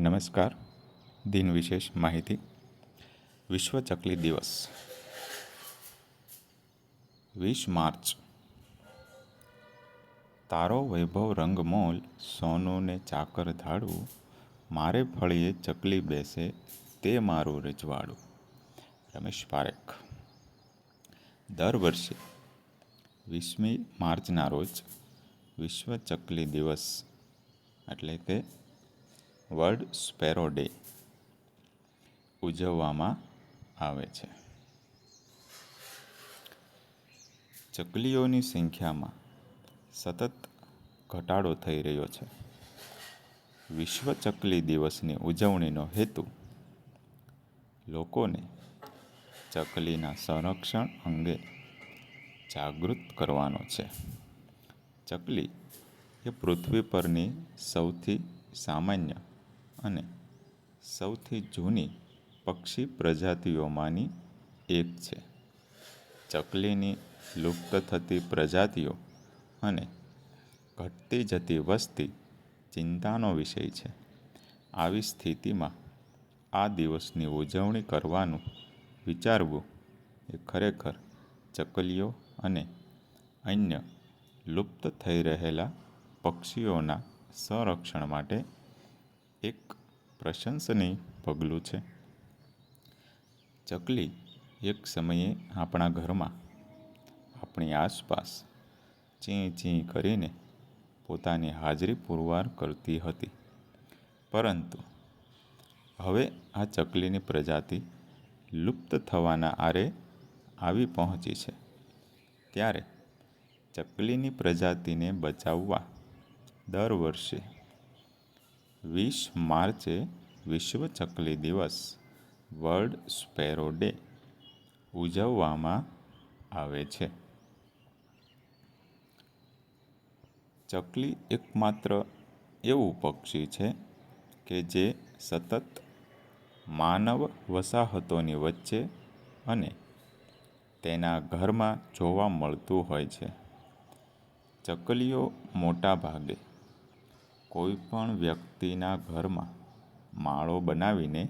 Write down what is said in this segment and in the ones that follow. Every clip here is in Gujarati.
નમસ્કાર. દિન વિશેષ માહિતી. વિશ્વ ચકલી દિવસ. વીસ માર્ચ. તારો વૈભવ રંગમોલ સોનું ને ચાકર ધાડું મારે ફળીએ ચકલી બેસે તે મારું રજવાડું. રમેશ પારેખ. દર વર્ષે વીસમી માર્ચના રોજ વિશ્વ ચકલી દિવસ. એટલે કે વર્લ્ડ સ્પેરો ડે ઉજવવામાં આવે છે. ચકલીઓની સંખ્યામાં સતત ઘટાડો થઈ રહ્યો છે. વિશ્વ ચકલી દિવસની ઉજવણીનો હેતુ લોકોને ચકલીના સંરક્ષણ અંગે જાગૃત કરવાનો છે. ચકલી એ પૃથ્વી પરની સૌથી સામાન્ય અને સૌથી જૂની પક્ષી પ્રજાતિઓમાંની એક છે. ચકલીની લુપ્ત થતી પ્રજાતિઓ અને ઘટતી જતી વસ્તી ચિંતાનો વિષય છે. આવી સ્થિતિમાં આ દિવસની ઉજવણી કરવાનું વિચારવું એ ખરેખર ચકલીઓ અને અન્ય લુપ્ત થઈ રહેલા પક્ષીઓના સંરક્ષણ માટે એક પ્રશંસનીય પગલું છે. ચકલી એક સમયે આપણા ઘરમાં આપણી આસપાસ ચીં ચીં કરીને પોતાની હાજરી પુરવાર કરતી હતી. પરંતુ હવે આ ચકલીની પ્રજાતિ લુપ્ત થવાના આરે આવી પહોંચી છે. ત્યારે ચકલીની પ્રજાતિને બચાવવા દર વર્ષે વીસ માર્ચે વિશ્વ ચકલી દિવસ, વર્લ્ડ સ્પેરો ડે, ઉજવવામાં આવે છે. ચકલી એકમાત્ર એવું પક્ષી છે કે જે સતત માનવ વસાહતોની વચ્ચે અને તેના ઘરમાં જોવા મળતું હોય છે. ચકલીઓ મોટા કોઈ પણ વ્યક્તિના ઘરમાં માળો બનાવીને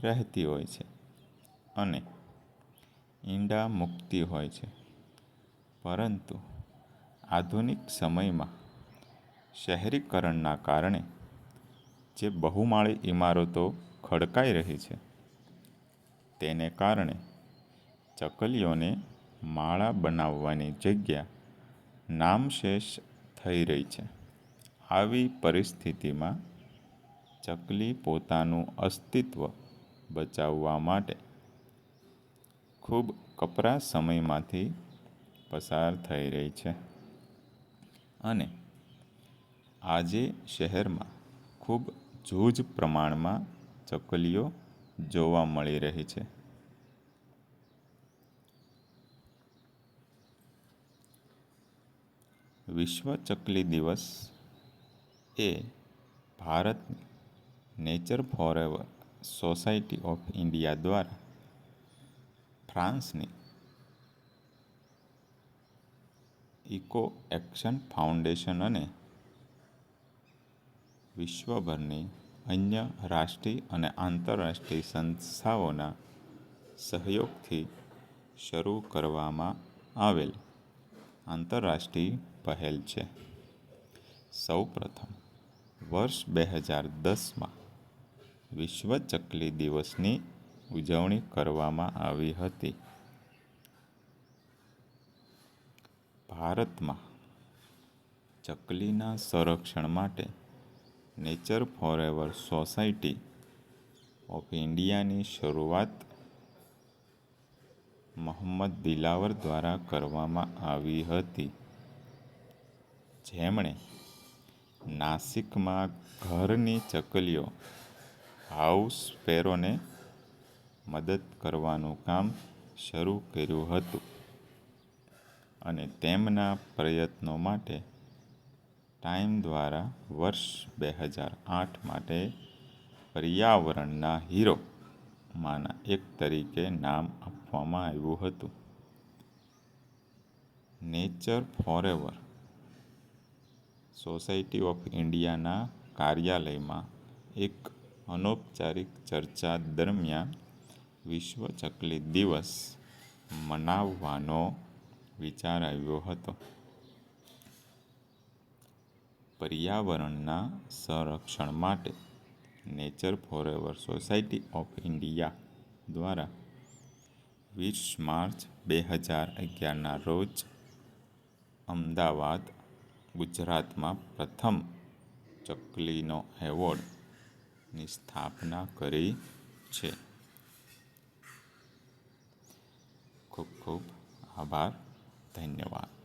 રહેતી હોય છે અને ઈંડા મૂકતી હોય છે. પરંતુ આધુનિક સમયમાં શહેરીકરણના કારણે જે બહુમાળી ઇમારતો ખડકાઈ રહી છે, તેને કારણે ચકલીઓને માળા બનાવવાની જગ્યા નામશેષ થઈ રહી છે. આવી પરિસ્થિતિમાં ચકલી પોતાનું અસ્તિત્વ બચાવવા માટે ખૂબ કપરા સમયમાંથી પસાર થઈ રહી છે. અને આજે શહેરમાં ખૂબ જૂજ પ્રમાણમાં ચકલીઓ જોવા મળી રહી છે. વિશ્વ ચકલી દિવસ એ ભારતની nature forever society of India દ્વારા ફ્રાન્સની ઇકો એક્શન ફાઉન્ડેશન અને વિશ્વભરની અન્ય રાષ્ટ્રીય અને આંતરરાષ્ટ્રીય સંસ્થાઓના સહયોગથી શરૂ કરવામાં આવેલ આંતરરાષ્ટ્રીય પહેલ છે. સૌપ્રથમ વર્ષ બે હજાર દસમાં વિશ્વ ચકલી દિવસની ઉજવણી કરવામાં આવી હતી. ભારતમાં ચકલીના સંરક્ષણ માટે નેચર ફોરએવર સોસાયટી ઓફ ઇન્ડિયાની શરૂઆત મોહમ્મદ દિલાવર દ્વારા કરવામાં આવી હતી. જેમણે નાસિકમાં ઘરની ચકલીઓ, હાઉસ ફેરોને મદદ કરવાનું કામ શરૂ કર્યું હતું અને તેમના પ્રયત્નો માટે ટાઈમ દ્વારા વર્ષ બે હજાર આઠ માટે પર્યાવરણના હીરોમાંના એક તરીકે નામ આપવામાં આવ્યું હતું. નેચર ફોરએવર સોસાયટી ઓફ ઇન્ડિયાના કાર્યાલયમાં એક અનૌપચારિક ચર્ચા દરમિયાન વિશ્વ ચકલી દિવસ મનાવવાનો વિચાર આવ્યો હતો. પર્યાવરણના સંરક્ષણ માટે nature forever society of India દ્વારા વીસ માર્ચ બે હજાર અગિયારના રોજ અમદાવાદ ગુજરાતમાં પ્રથમ ચકલીનો એવોર્ડની સ્થાપના કરી છે. ખૂબ ખૂબ આભાર. ધન્યવાદ.